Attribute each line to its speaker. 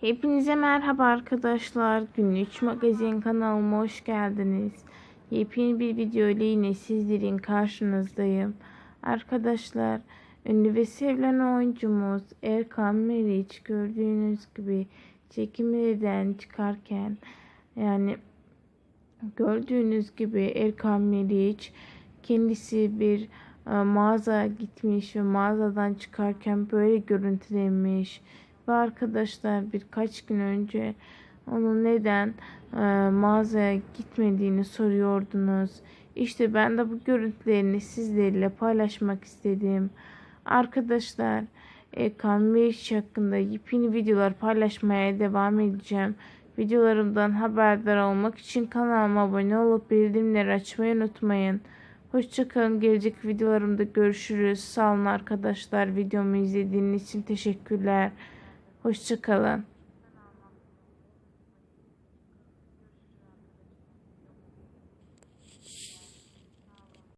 Speaker 1: Hepinize merhaba arkadaşlar. Günlük magazin kanalıma hoş geldiniz. Yepyeni bir video ile yine sizlerin karşınızdayım. Arkadaşlar ünlü ve sevilen oyuncumuz Erkan Meriç gördüğünüz gibi çekimlerden çıkarken yani gördüğünüz gibi Erkan Meriç kendisi bir e, mağaza gitmiş ve mağazadan çıkarken böyle görüntülenmiş. Ve arkadaşlar birkaç gün önce onun neden e, mağazaya gitmediğini soruyordunuz. İşte ben de bu görüntülerini sizlerle paylaşmak istedim. Arkadaşlar Erkan Meriç hakkında yepyeni videolar paylaşmaya devam edeceğim. Videolarımdan haberdar olmak için kanalıma abone olup bildirimleri açmayı unutmayın. Hoşçakalın. Gelecek videolarımda görüşürüz. Sağ olun arkadaşlar. Videomu izlediğiniz için teşekkürler. Hoşçakalın.